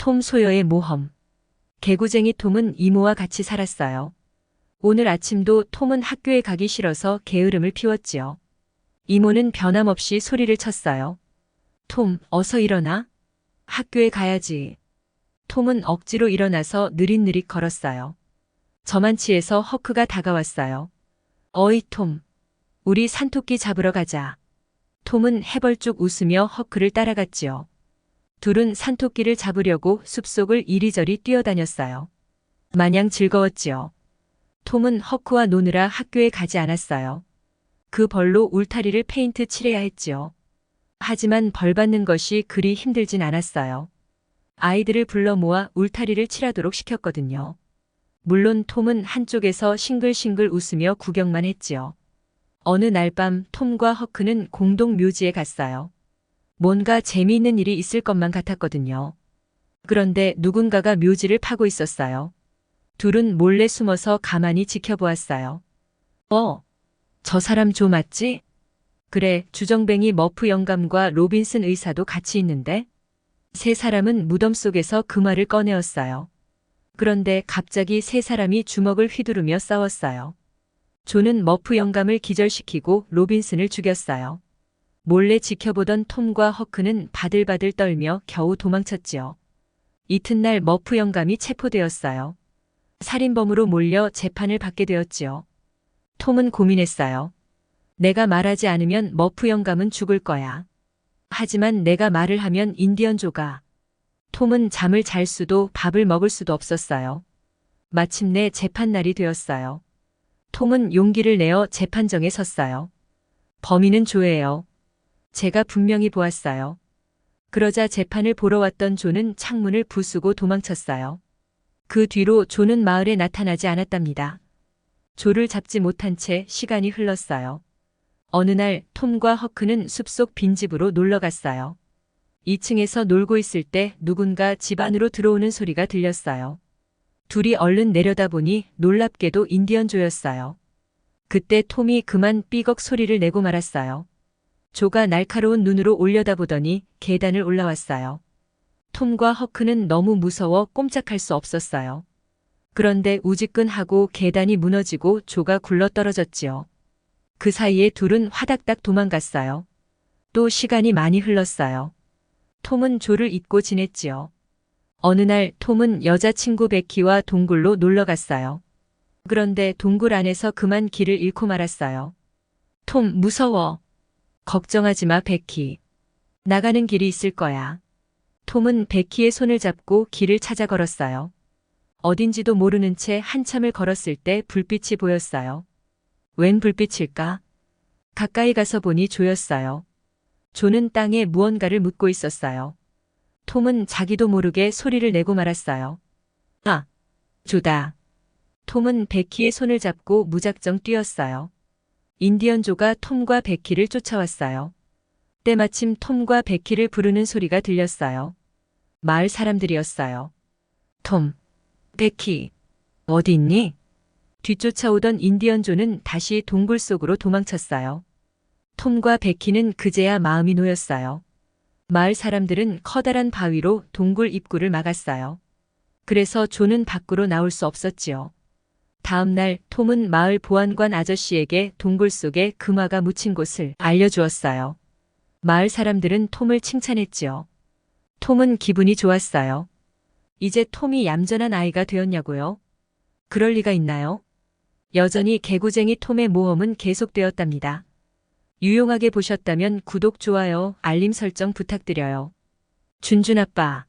톰 소여의 모험. 개구쟁이 톰은 이모와 같이 살았어요. 오늘 아침도 톰은 학교에 가기 싫어서 게으름을 피웠지요. 이모는 변함없이 소리를 쳤어요. 톰, 어서 일어나. 학교에 가야지. 톰은 억지로 일어나서 느릿느릿 걸었어요. 저만치에서 허크가 다가왔어요. 어이, 톰. 우리 산토끼 잡으러 가자. 톰은 해벌쭉 웃으며 허크를 따라갔지요. 둘은 산토끼를 잡으려고 숲속을 이리저리 뛰어다녔어요. 마냥 즐거웠지요. 톰은 허크와 노느라 학교에 가지 않았어요. 그 벌로 울타리를 페인트 칠해야 했지요. 하지만 벌 받는 것이 그리 힘들진 않았어요. 아이들을 불러 모아 울타리를 칠하도록 시켰거든요. 물론 톰은 한쪽에서 싱글싱글 웃으며 구경만 했지요. 어느 날 밤 톰과 허크는 공동 묘지에 갔어요. 뭔가 재미있는 일이 있을 것만 같았거든요. 그런데 누군가가 묘지를 파고 있었어요. 둘은 몰래 숨어서 가만히 지켜보았어요. 어, 저 사람 조 맞지? 그래, 주정뱅이 머프 영감과 로빈슨 의사도 같이 있는데? 세 사람은 무덤 속에서 그 말을 꺼내었어요. 그런데 갑자기 세 사람이 주먹을 휘두르며 싸웠어요. 조는 머프 영감을 기절시키고 로빈슨을 죽였어요. 몰래 지켜보던 톰과 허크는 바들바들 떨며 겨우 도망쳤지요. 이튿날 머프 영감이 체포되었어요. 살인범으로 몰려 재판을 받게 되었지요. 톰은 고민했어요. 내가 말하지 않으면 머프 영감은 죽을 거야. 하지만 내가 말을 하면 인디언조가. 톰은 잠을 잘 수도 밥을 먹을 수도 없었어요. 마침내 재판날이 되었어요. 톰은 용기를 내어 재판정에 섰어요. 범인은 조예요. 제가 분명히 보았어요. 그러자 재판을 보러 왔던 조는 창문을 부수고 도망쳤어요. 그 뒤로 조는 마을에 나타나지 않았답니다. 조를 잡지 못한 채 시간이 흘렀어요. 어느 날 톰과 허크는 숲속 빈집으로 놀러 갔어요. 2층에서 놀고 있을 때 누군가 집 안으로 들어오는 소리가 들렸어요. 둘이 얼른 내려다보니 놀랍게도 인디언조였어요. 그때 톰이 그만 삐걱 소리를 내고 말았어요. 조가 날카로운 눈으로 올려다보더니 계단을 올라왔어요. 톰과 허크는 너무 무서워 꼼짝할 수 없었어요. 그런데 우지끈하고 계단이 무너지고 조가 굴러떨어졌지요. 그 사이에 둘은 화닥닥 도망갔어요. 또 시간이 많이 흘렀어요. 톰은 조를 잊고 지냈지요. 어느 날 톰은 여자친구 베키와 동굴로 놀러 갔어요. 그런데 동굴 안에서 그만 길을 잃고 말았어요. 톰, 무서워. 걱정하지 마, 베키. 나가는 길이 있을 거야. 톰은 베키의 손을 잡고 길을 찾아 걸었어요. 어딘지도 모르는 채 한참을 걸었을 때 불빛이 보였어요. 웬 불빛일까? 가까이 가서 보니 조였어요. 조는 땅에 무언가를 묻고 있었어요. 톰은 자기도 모르게 소리를 내고 말았어요. 아, 조다. 톰은 베키의 손을 잡고 무작정 뛰었어요. 인디언 조가 톰과 베키를 쫓아왔어요. 때마침 톰과 베키를 부르는 소리가 들렸어요. 마을 사람들이었어요. 톰, 베키, 어디 있니? 뒤쫓아오던 인디언 조는 다시 동굴 속으로 도망쳤어요. 톰과 베키는 그제야 마음이 놓였어요. 마을 사람들은 커다란 바위로 동굴 입구를 막았어요. 그래서 조는 밖으로 나올 수 없었지요. 다음 날 톰은 마을 보안관 아저씨에게 동굴 속에 금화가 묻힌 곳을 알려주었어요. 마을 사람들은 톰을 칭찬했지요. 톰은 기분이 좋았어요. 이제 톰이 얌전한 아이가 되었냐고요? 그럴 리가 있나요? 여전히 개구쟁이 톰의 모험은 계속되었답니다. 유용하게 보셨다면 구독, 좋아요, 알림 설정 부탁드려요. 준준 아빠.